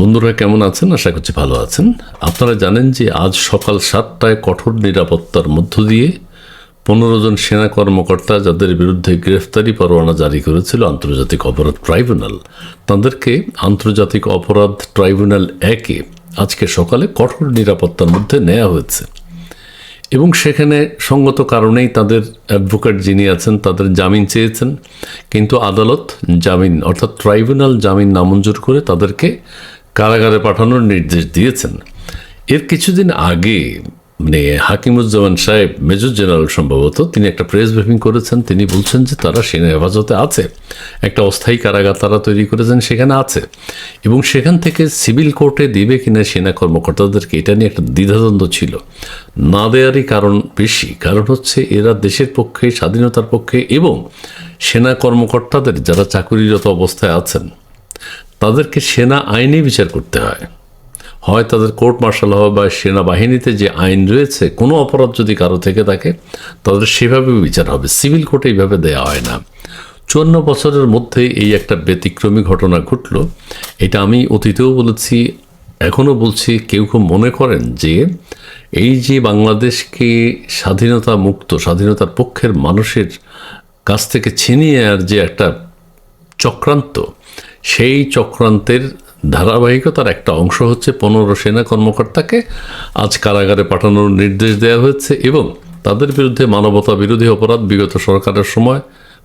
বন্ধুরা, কেমন আছেন? আশা করছি ভালো আছেন। আপনারা জানেন যে আজ সকাল সাতটায় কঠোর নিরাপত্তার মধ্য দিয়ে পনেরো জন সেনা কর্মকর্তা যাদের বিরুদ্ধে গ্রেফতারি পরোয়ানা জারি করেছিল আন্তর্জাতিক অপরাধ ট্রাইব্যুনাল, তাদেরকে আন্তর্জাতিক অপরাধ ট্রাইব্যুনাল একে আজকে সকালে কঠোর নিরাপত্তার মধ্যে নেওয়া হয়েছে। এবং সেখানে সঙ্গত কারণেই তাদের অ্যাডভোকেট যিনি আছেন, তাদের জামিন চেয়েছেন। কিন্তু আদালত জামিন, অর্থাৎ ট্রাইব্যুনাল জামিন নামঞ্জুর করে তাদেরকে কারাগারে পাঠানোর নির্দেশ দিয়েছেন। এর কিছুদিন আগে মানে হাকিমুজ্জামান সাহেব, মেজর জেনারেল সম্ভবত, তিনি একটা প্রেস ব্রিফিং করেছেন। তিনি বলছেন যে তারা সেনা হেফাজতে আছে। একটা অস্থায়ী কারাগার তারা তৈরি করেছেন, সেখানে আছে। এবং সেখান থেকে সিভিল কোর্টে দিবে কিনা সেনা কর্মকর্তাদেরকে, এটা নিয়ে একটা দ্বিধাদ্বন্দ্ব ছিল। না দেওয়ারই কারণ বেশি। কারণ হচ্ছে এরা দেশের পক্ষে, স্বাধীনতার পক্ষে এবং সেনা কর্মকর্তাদের, যারা চাকুরিরত অবস্থায় আছেন তাদেরকে সেনা আইনে বিচার করতে হয়। হয় তাদের কোর্ট মার্শাল হবে বা সেনাবাহিনীতে যে আইন রয়েছে, কোনো অপরাধ যদি কারও থেকে থাকে, তাদের সেভাবে বিচার হবে। সিভিল কোর্টে এইভাবে দেওয়া হয় না। চুয়ান্ন বছরের মধ্যে এই একটা ব্যতিক্রমী ঘটনা ঘটল। এটা আমি অতীতেও বলেছি, এখনও বলছি, কেউ কেউ মনে করেন যে এই যে বাংলাদেশকে স্বাধীনতা মুক্ত, স্বাধীনতার পক্ষের মানুষের কাছ থেকে ছিনিয়ে আর যে একটা চক্রান্ত। সেই চক্রান্তের ধারাবাহিকতার একটা অংশ হচ্ছে পনেরো সেনা কর্মকর্তাকে আজ কারাগারে পাঠানোর নির্দেশ দেওয়া হয়েছে এবং তাদের বিরুদ্ধে মানবতা বিরোধী অপরাধ বিগত সরকারের সময়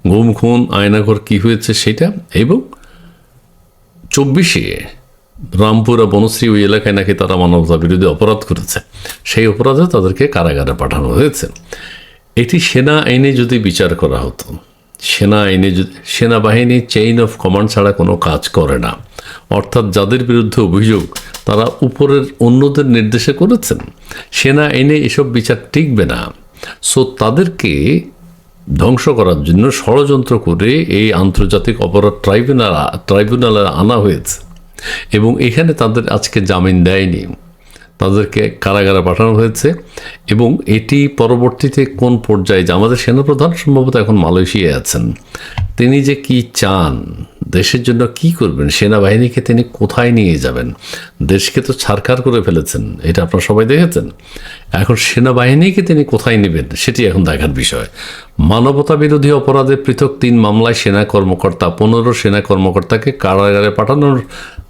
গুম, খুন আয়নাঘর কী হয়েছে সেটা এবং চব্বিশে রামপুরা বনশ্রী ওই এলাকায় নাকি তারা মানবতা বিরোধী অপরাধ করেছে। সেই অপরাধে তাদেরকে কারাগারে পাঠানো হয়েছে। এটি সেনা আইনে যদি বিচার করা হতো সেনা আইনে সেনাবাহিনী চেইন অফ কমান্ড ছাড়া কোনো কাজ করে না। অর্থাৎ যাদের বিরুদ্ধে অভিযোগ, তারা উপরের অন্যদের নির্দেশে করেছেন। সেনা আইনে এসব বিচার টিকবে না। সো তাদেরকে ধ্বংস করার জন্য ষড়যন্ত্র করে এই আন্তর্জাতিক অপরাধ ট্রাইব্যুনাল, ট্রাইব্যুনালে আনা হয়েছে। এবং এখানে তাদের আজকে জামিন দেয়নি। তাদেরকে কারাগারে পাঠানো হয়েছে এবং এটি পরবর্তীতে কোন পর্যায়ে যে আমাদের সেনাপ্রধান সম্ভবত এখন মালয়েশিয়ায় আছেন। তিনি যে কি চান, দেশের জন্য কি করবেন, সেনাবাহিনীকে তিনি কোথায় নিয়ে যাবেন, দেশকে তো ছারখার করে ফেলেছেন, এটা আপনারা সবাই দেখেছেন? এখন সেনাবাহিনীকে তিনি কোথায় নেবেন, সেটি এখন দেখার বিষয়। মানবতা বিরোধী অপরাধে পৃথক তিন মামলায় সেনা কর্মকর্তা, পনেরো সেনা কর্মকর্তাকে কারাগারে পাঠানোর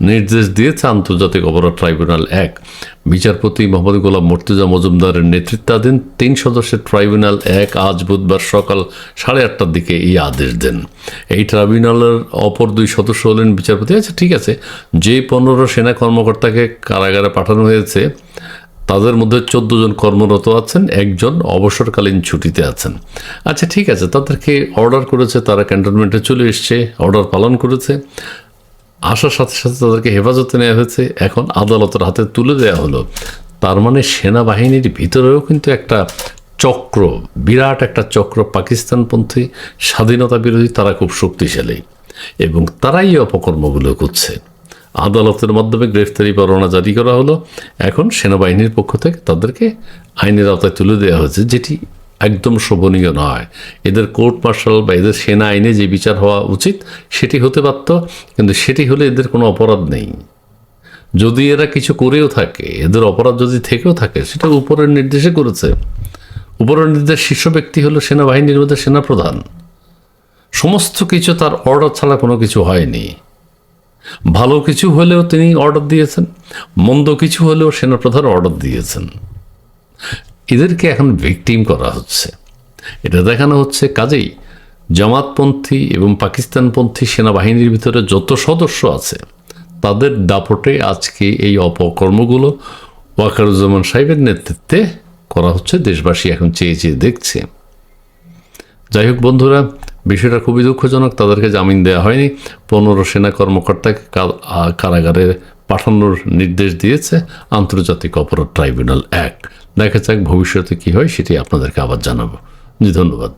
নির্দেশ দিয়েছে আন্তর্জাতিক অপরাধ ট্রাইব্যুনাল এক। বিচারপতি মোহাম্মদ গোলাম মর্তুজা মজুমদারের নেতৃত্বাধীন তিন সদস্যের ট্রাইব্যুনাল এক আজ বুধবার সকাল সাড়ে আটটার দিকে এই আদেশ দেন। এই ট্রাইব্যুনালের অপর দুই সদস্য হলেন বিচারপতি। আচ্ছা ঠিক আছে। যে পনেরো সেনা কর্মকর্তাকে কারাগারে পাঠানো হয়েছে তাদের মধ্যে চোদ্দ জন কর্মরত আছেন, একজন অবসরকালীন ছুটিতে আছেন। আচ্ছা ঠিক আছে, তাদেরকে অর্ডার করেছে, তারা ক্যান্টনমেন্টে চলে এসছে, অর্ডার পালন করেছে। আসার সাথে সাথে তাদেরকে হেফাজতে নেওয়া হয়েছে। এখন আদালতের হাতে তুলে দেওয়া হলো। তার মানে সেনাবাহিনীর ভিতরেও কিন্তু একটা চক্র, বিরাট একটা চক্র পাকিস্তানপন্থী স্বাধীনতা বিরোধী তারা খুব শক্তিশালী। এবং তারাই অপকর্মগুলো করছে। আদালতের মাধ্যমে গ্রেফতারি পরোয়ানা জারি করা হলো। এখন সেনাবাহিনীর পক্ষ থেকে তাদেরকে আইনের আওতায় তুলে দেওয়া হয়েছে, যেটি একদম শোভনীয় নয়। এদের কোর্ট মার্শাল বা এদের সেনা আইনে যে বিচার হওয়া উচিত, সেটি হতে পারত কিন্তু সেটি হলে এদের কোনো অপরাধ নেই। যদি এরা কিছু করেও থাকে, এদের অপরাধ যদি থেকেও থাকে, সেটা উপরের নির্দেশে করেছে। উপরের নির্দেশ শীর্ষ ব্যক্তি হলো সেনাবাহিনীর মধ্যে সেনাপ্রধান। সমস্ত কিছু তার অর্ডার ছাড়া কোনো কিছু হয়নি। ভালো কিছু হলেও তিনি অর্ডার দিয়েছেন, মন্দ কিছু হলেও সেনাপ্রধান অর্ডার দিয়েছেন। এদেরকে এখন ভিকটিম করা হচ্ছে। এটা দেখানো হচ্ছে কাজেই জামাতপন্থী এবং পাকিস্তানপন্থী সেনাবাহিনীর ভিতরে যত সদস্য আছে, তাদের দাপটে আজকে এই অপকর্মগুলো ওয়াকারুজ্জামান সাহেবের নেতৃত্বে করা হচ্ছে। দেশবাসী এখন চেয়ে চেয়ে দেখছে। যাই হোক বন্ধুরা বিষয়টা খুবই দুঃখজনক, তাদেরকে জামিন দেওয়া হয়নি। পনেরো সেনা কর্মকর্তাকে কারাগারে পাঠানোর নির্দেশ দিয়েছে আন্তর্জাতিক অপরাধ ট্রাইব্যুনাল এক। দেখা যাক ভবিষ্যতে কী হয়, সেটি আপনাদেরকে আবার জানাব। ধন্যবাদ।